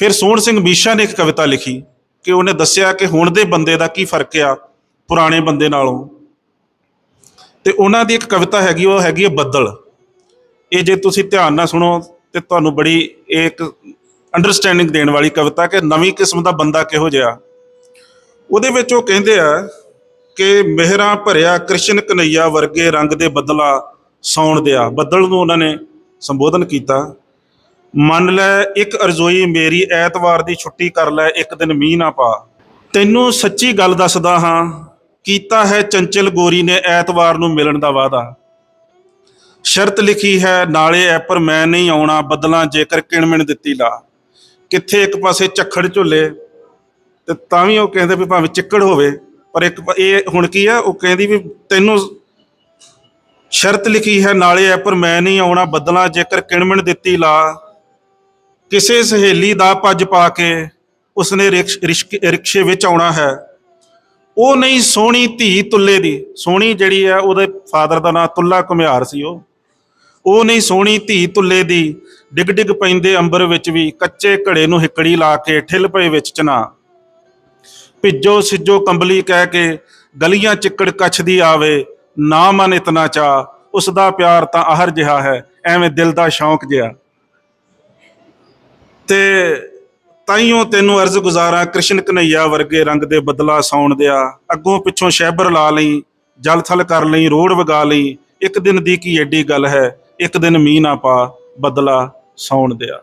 ਫਿਰ ਸੋਹਣ ਸਿੰਘ ਮੀਸ਼ਾ ਨੇ ਇੱਕ ਕਵਿਤਾ ਲਿਖੀ ਕਿ ਉਹਨੇ ਦੱਸਿਆ ਕਿ ਹੁਣ ਦੇ ਬੰਦੇ ਦਾ ਕੀ ਫ਼ਰਕ ਆ ਪੁਰਾਣੇ ਬੰਦੇ ਨਾਲੋਂ। ਤੇ ਉਹਨਾਂ ਦੀ ਇੱਕ ਕਵਿਤਾ ਹੈਗੀ, ਉਹ ਹੈਗੀ ਹੈ ਬੱਦਲ। ਇਹ ਜੇ ਤੁਸੀਂ ਧਿਆਨ ਨਾਲ ਸੁਣੋ ਤੇ ਤੁਹਾਨੂੰ ਬੜੀ ਇਹ ਇੱਕ ਅੰਡਰਸਟੈਂਡਿੰਗ ਦੇਣ ਵਾਲੀ ਕਵਿਤਾ ਕਿ ਨਵੀਂ ਕਿਸਮ ਦਾ ਬੰਦਾ ਕਿਹੋ ਜਿਹਾ। ਉਹਦੇ ਵਿੱਚ ਉਹ ਕਹਿੰਦੇ ਆ ਕਿ ਮਿਹਰਾਂ ਭਰਿਆ ਕ੍ਰਿਸ਼ਨ ਕਨਈਆ ਵਰਗੇ ਰੰਗ ਦੇ ਬੱਦਲਾ ਸੌਣ ਦਿਆ। ਬੱਦਲ ਨੂੰ ਉਹਨਾਂ ਨੇ ਸੰਬੋਧਨ ਕੀਤਾ। ਮੰਨ ਲੈ ਇੱਕ ਅਰਜ਼ੋਈ ਮੇਰੀ ਐਤਵਾਰ ਦੀ ਛੁੱਟੀ ਕਰ ਲੈ, ਇੱਕ ਦਿਨ ਮੀਂਹ ਨਾ ਪਾ। ਤੈਨੂੰ ਸੱਚੀ ਗੱਲ ਦੱਸਦਾ ਹਾਂ, ਕੀਤਾ ਹੈ ਚੰਚਲ ਗੋਰੀ ਨੇ ਐਤਵਾਰ ਨੂੰ ਮਿਲਣ ਦਾ ਵਾਅਦਾ। ਸ਼ਰਤ ਲਿਖੀ ਹੈ, ਨਾਲੇ ਐ ਪਰ ਮੈਂ ਨਹੀਂ ਆਉਣਾ, ਬਦਲਾਂ ਜੇਕਰ ਕਿਣਮਿਣ ਦਿੱਤੀ ਲਾ। ਕਿੱਥੇ ਇੱਕ ਪਾਸੇ ਝੱਖੜ ਝੁੱਲੇ, ਤੇ ਤਾਂ ਵੀ ਉਹ ਕਹਿੰਦੇ ਵੀ ਭਾਵੇਂ ਚਿੱਕੜ ਹੋਵੇ, ਪਰ ਇੱਕ ਇਹ ਹੁਣ ਕੀ ਆ, ਉਹ ਕਹਿੰਦੀ ਵੀ ਤੈਨੂੰ ਸ਼ਰਤ ਲਿਖੀ ਹੈ, ਨਾਲੇ ਐ ਪਰ ਮੈਂ ਨਹੀਂ ਆਉਣਾ, ਬਦਲਾਂ ਜੇਕਰ ਕਿਣਮਿਣ ਦਿੱਤੀ ਲਾ। ਕਿਸੇ ਸਹੇਲੀ ਦਾ ਭੱਜ ਪਾ ਕੇ ਉਸਨੇ ਰਿਕਸ਼- ਰਿਸ਼ਕ- ਰਿਕਸ਼ੇ ਵਿੱਚ ਆਉਣਾ ਹੈ। ਉਹ ਨਹੀਂ, ਸੋਹਣੀ ਧੀ ਤੁੱਲੇ ਦੀ। ਸੋਹਣੀ ਜਿਹੜੀ ਹੈ, ਉਹਦੇ ਫਾਦਰ ਦਾ ਨਾਂ ਤੁੱਲਾ ਘੁਮਿਆਰ ਸੀ ਉਹ। ਉਹ ਨਹੀਂ, ਸੋਹਣੀ ਧੀ ਤੁੱਲੇ ਦੀ। ਡਿਗ ਡਿਗ ਪੈਂਦੇ ਅੰਬਰ ਵਿੱਚ ਵੀ ਕੱਚੇ ਘੜੇ ਨੂੰ ਹਿੱਕੜੀ ਲਾ ਕੇ ਠਿਲ ਪਏ ਵਿੱਚ ਚਨਾ। ਭਿੱਜੋ ਸਿੱਜੋ ਕੰਬਲੀ ਕਹਿ ਕੇ ਗਲੀਆਂ ਚਿੱਕੜ ਕੱਛਦੀ ਆਵੇ। ਨਾ ਮਨ ਇਤਨਾ ਚਾ ਉਸ ਦਾ ਪਿਆਰ ਤਾਂ ਅਹਰ ਜਿਹਾ ਹੈ। ਐਵੇਂ ਦਿਲ ਦਾ ਸ਼ੌਂਕ ਜਿਹਾ। ਤੇ ਤਾਈਓ ਤੈਨੂੰ ਅਰਜ਼ ਗੁਜ਼ਾਰਾਂ ਕ੍ਰਿਸ਼ਨ ਕਨਈਆ ਵਰਗੇ ਰੰਗ ਦੇ ਬਦਲਾ ਸੌਣ ਦਿਆ। ਅੱਗੋਂ ਪਿੱਛੋਂ ਸ਼ੈਬਰ ਲਾ ਲਈ, ਜਲ ਥਲ ਕਰ ਲਈ, ਰੋੜ ਵਗਾ ਲਈ। ਇੱਕ ਦਿਨ ਦੀ ਕੀ ਐਡੀ ਗੱਲ ਹੈ, ਇੱਕ ਦਿਨ ਮੀਂਹ ਨਾ ਪਾ, ਬਦਲਾ ਸੌਣ ਦਿਆ।